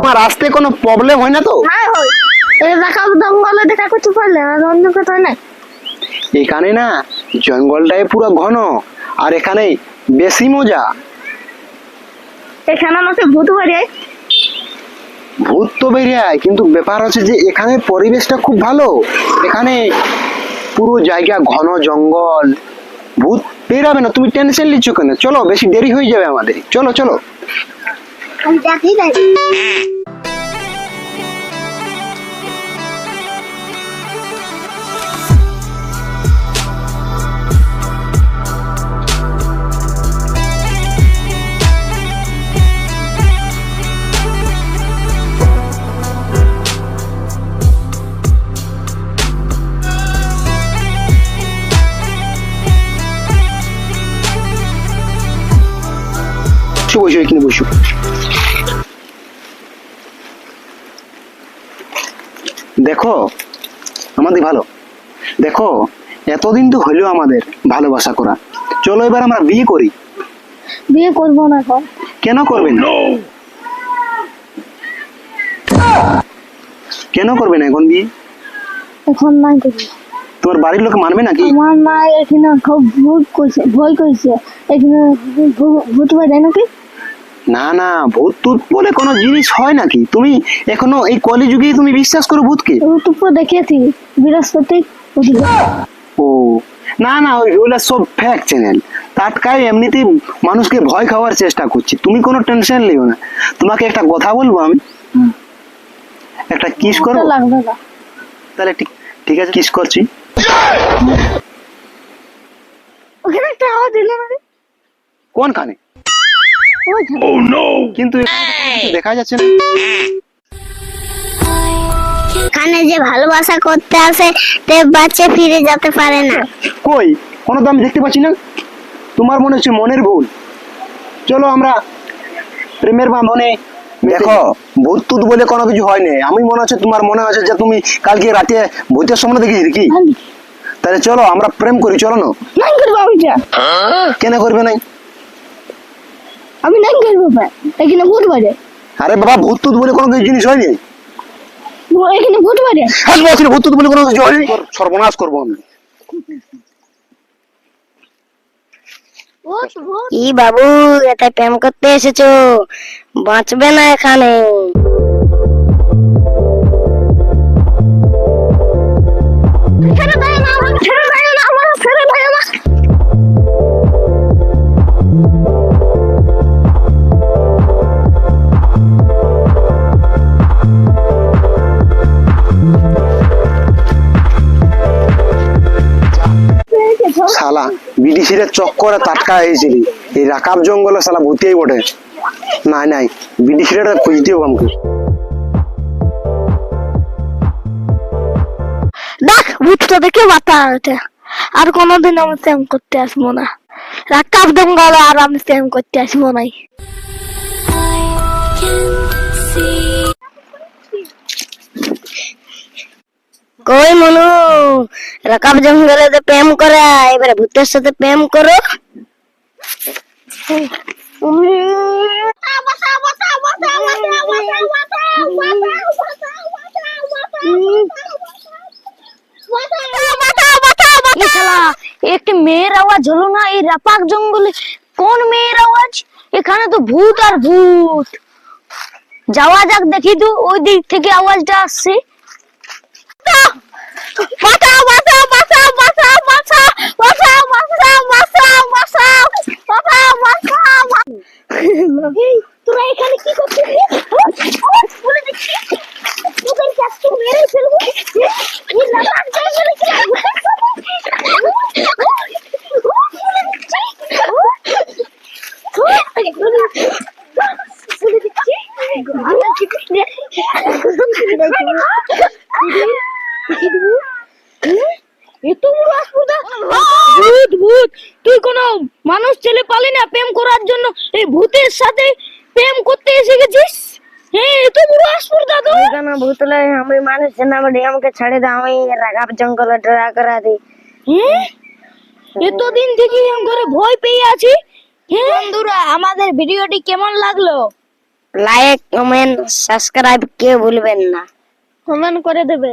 আমার আসতে কোনো প্রবলেম হয় না তো? নাই হই এই রাখা জঙ্গলে দেখা কিছু পারলে আর অন্য কোথাও নাই? এখানে না জঙ্গলটাই পুরো ঘন আর এখানে বেশি মজা। এখানে আমাকে ভূত বাড়ি ভূত তো বেরিয়ে কিন্তু ব্যাপার হচ্ছে যে এখানে পরিবেশটা খুব ভালো। এখানে পুরো জায়গা ঘন জঙ্গল ভূত বেরাবে না। তুমি টেনশন নিচ্ছ কেন? চলো বেশি দেরি হয়ে যাবে আমাদের। চলো চলো। আমি দেখেই পাই বসু এখানে বসু। দেখো আমাদের ভালো। দেখো এতদিন তো হইল আমাদের ভালোবাসা করা। চলো এবার আমরা বিয়ে করি। বিয়ে করব না এখন। কেন করবেন কেন করবে না এখন বিয়ে? এখন নাই করব। তোমার বাড়ির লোক মানবে নাকি? আমার মা এখানে খুব ভূত করছে ভয় করছে এখানে ভূত বাড়ি নাকি? না না ভূত টুত বলে কোনো জিনিস হয় নাকি? তুমি এখনও এই কলিযুগে তুমি বিশ্বাস করো ভূতকে? ইউটিউবে দেখেছি বৃহস্পতি ওদিকে। ও না না ওই ওগুলা সব ফ্যাক চ্যানেল টাটকাই এমনিতেই মানুষকে ভয় খাওয়ার চেষ্টা করছি। তুমি কোনো টেনশন নিও না। তোমাকে একটা কথা বলব আমি? একটা কিস করব? লাগবে না। তাহলে ঠিক ঠিক আছে কিস করছি। ওখানে একটা আওয়াজ দিলে মানে কোন কানে কিন্তু এখানে তো কিছু দেখা যাচ্ছে না। এখানে যে ভালোবাসা করতে আসে তে বাচ্চা ফিরে যেতে পারে না। কই? কোনো তো আমি দেখতে পাচ্ছি না? তোমার মনে হচ্ছে মনের ভুল। চলো আমরা প্রেমের বাঁধনে দেখো ভূত টুত বলে কোনো কিছু হয় না। আমি মনে হচ্ছে তোমার মনে হচ্ছে যে তুমি কালকে রাতে ভূতের সামনে দেখেছি কি তাহলে চলো আমরা প্রেম করি চলো না? কেন করবে নাই? আমি নাই করব ভাই এখানে ভূত বাড়ে। আরে বাবা ভূত তুত বলে কোনো কিছু জিনিস হয়নি? এখানে ভূত বাড়ে। আসব এখানে ভূত তুত বলে কোনো জিনিস হয়নি? সর্বনাশ করব আমি। ই বাবু এটা প্রেম করতে এসেছ? বাঁচবে না এখানে। শালা বিডিসির চক্করে টাটকা হয়েছিলি। এই রাকাব জঙ্গলে শালা ভূতেই বটে। নাই নাই বিডিসির খুঁজতেও আমাকে। দেখ ভূতটা দেখে বাতা ওঠে আর কোনোদিন আমি প্রেম করতে আসব না। রাকাব জঙ্গল আর আমি প্রেম করতে আসব নাই। কই মনু? রাকাব জঙ্গলে তো প্রেম করে, এবারে ভূতের সাথে প্রেম করো। একটি মেয়ের আওয়াজ হলো না এই রাপাক জঙ্গলে? কোন মেয়ের আওয়াজ? এখানে তো ভূত আর ভূত। যাওয়া যাক দেখি তো, ওই দিক থেকে আওয়াজটা আসছে। ভূত তুই কোন মানুষ ছেলে পালি না প্রেম করার জন্য এই ভূতের সাথে প্রেম করতে এসে গেছিস আমি মানুষ আমাকে ছেড়ে দাও আমি রাকাব জঙ্গলে করা ভয় পেয়ে আছি। হ্যাঁ? বন্ধুরা, আমাদের ভিডিওটি কেমন লাগল? লাইক কমেন্ট সাবস্ক্রাইব কেউ ভুলবেন না। কমেন্ট করে দেবে।